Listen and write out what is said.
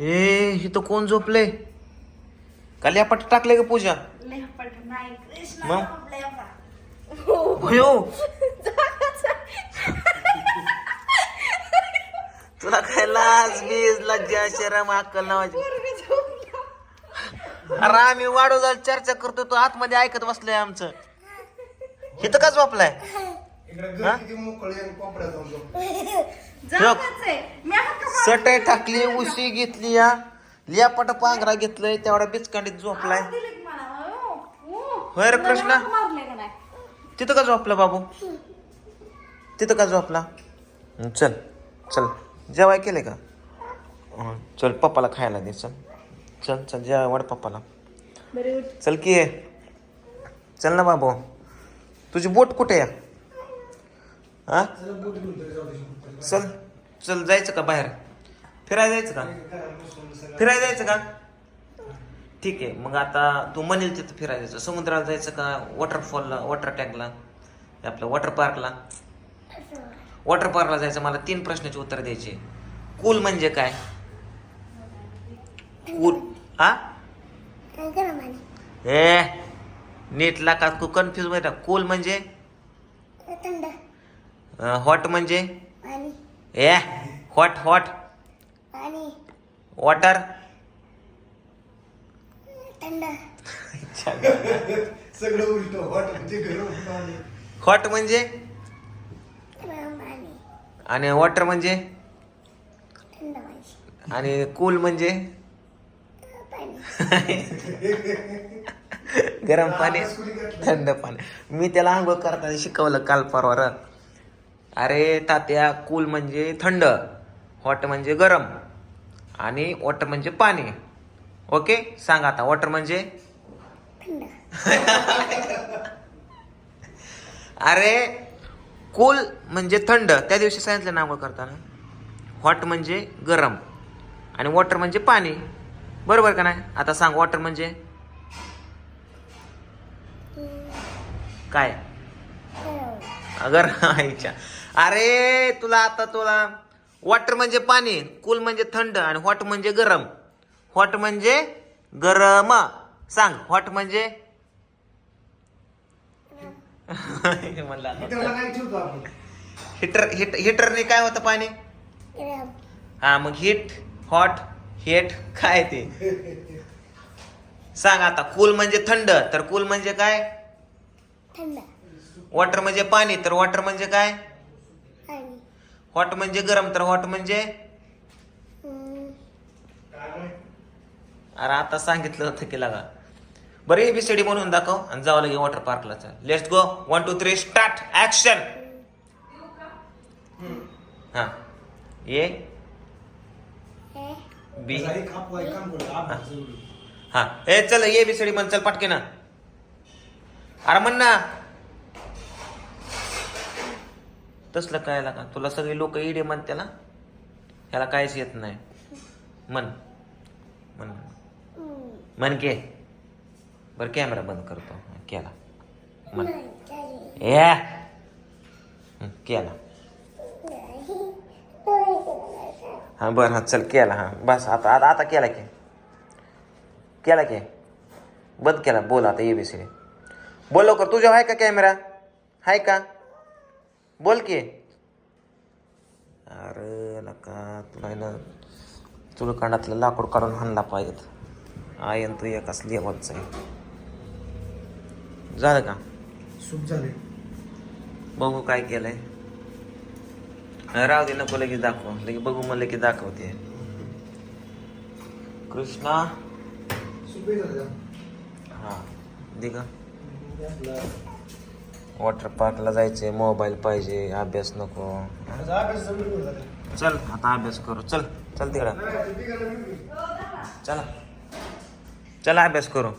ए इथं कोण झोपले काल या पट टाकले का पूजा लेपट मग? भयो तुला काय लाज बीज लज्जा शरम अक्कल नावाची. अरे आम्ही वाढू जायला चर्चा करतो तो आतमध्ये ऐकत बसलोय आमचं इथं का झोपलाय इकडे हा? घर किती मोकळी आणि कोपऱ्यात जाऊन झोप. जाऊनच आहे. मी हाका सटय टाकली उशी घेतली या लियापट पांघरा घेतलंय तेवढा बिचकांडीत झोपलाय. होय रे कृष्ण? तिथं का झोपला बाबू? तिथं का झोपला? चल चल. जेवाय केले का? हं, चल पप्पाला खायला दे चल. चल चल जेवाय पप्पाला. चल की. ये चल ना बाबू. तुझी बोट कुठे आहे? हा. चल चल जायचं का बाहेर? फिरायला जायचं का? फिरायला जायचं का? ठीक आहे मग आता तू म्हणेल तिथं फिरायला जायचं. समुद्राला जायचं का? वॉटरफॉलला वॉटर टँकला आपलं वॉटर पार्कला वॉटर पार्कला जायचं. मला तीन प्रश्नाचे उत्तर द्यायचे. कूल म्हणजे काय? कूल हा? ए नीटला का तू कन्फ्युज माहिती कूल म्हणजे? हॉट म्हणजे? ए हॉट हॉट वॉटर थंड. सगळं उलट वाट म्हणजे गरम पाणी. हॉट म्हणजे? गरम पाणी. आणि वॉटर म्हणजे? थंड पाणी. आणि कूल म्हणजे? पाणी. गरम पाणी? थंड पाणी. मी त्याला आंघोळ करताना शिकवलं काल परवा. अरे तात्या कूल म्हणजे थंड हॉट म्हणजे गरम. आणि वॉटर म्हणजे पाणी. ओके सांग आता वॉटर म्हणजे? अरे कूल म्हणजे थंड. त्या दिवशी सांगितलं ना आंघोळ करताना. हॉट म्हणजे गरम. आणि वॉटर म्हणजे पाणी. बरोबर का नाही? आता सांग वॉटर म्हणजे? काय? अगर आईच्या. अरे तुला आता तुला वॉटर म्हणजे पाणी कूल म्हणजे थंड आणि हॉट म्हणजे गरम. हॉट म्हणजे गरम. सांग हॉट म्हणजे? म्हणलं हिटर हिट हिटरने काय होतं पाणी? गरम. हा मग हिट हॉट हेट काय ते? सांग आता कूल म्हणजे थंड तर कूल म्हणजे काय? थंड. वॉटर म्हणजे पाणी तर वॉटर म्हणजे काय? हॉट म्हणजे गरम तर हॉट म्हणजे? अरे आता सांगितलं होतं की लागा. बरं एबीसीडी म्हणून दाखव आणि जावं लगे वॉटर पार्कला चल. Let's go one two three start action हा. ए बी हा. ए चल ए बी सीडी म्हण चल पटके ना अरे म्हण ना. तसलं कळायला का? तुला सगळे लोक इडे म्हणते ना? ह्याला काहीच येत नाही. म्हण. म्हण. म्हण के. बर कॅमेरा बंद करतो. केला. म्हण. या केला. हा बर हा चल केला हा. बस आता आता आता केला की. केला की. बंद केला. बोल आता एबीसीडी बोल लवकर. तुझ्या आहे का कॅमेरा आहे का? बोल की. अरे नका तुला आहे ना तुला कांडातलं लाकूड काढून हाणला पाहिजेत. आयन तू एकाच लेवलचं आहे. झालं का? सूप झाले बघू काय केलंय. राहू दे नको लगेच दाखव. लगे बघू म्हणलं की दाखवते. कृष्णा. झालं हा दिग आपला. वॉटर पार्कला जायचंय मोबाईल पाहिजे अभ्यास नको. चल आता अभ्यास करू. चल चल तिकडं. चला. चला अभ्यास करू.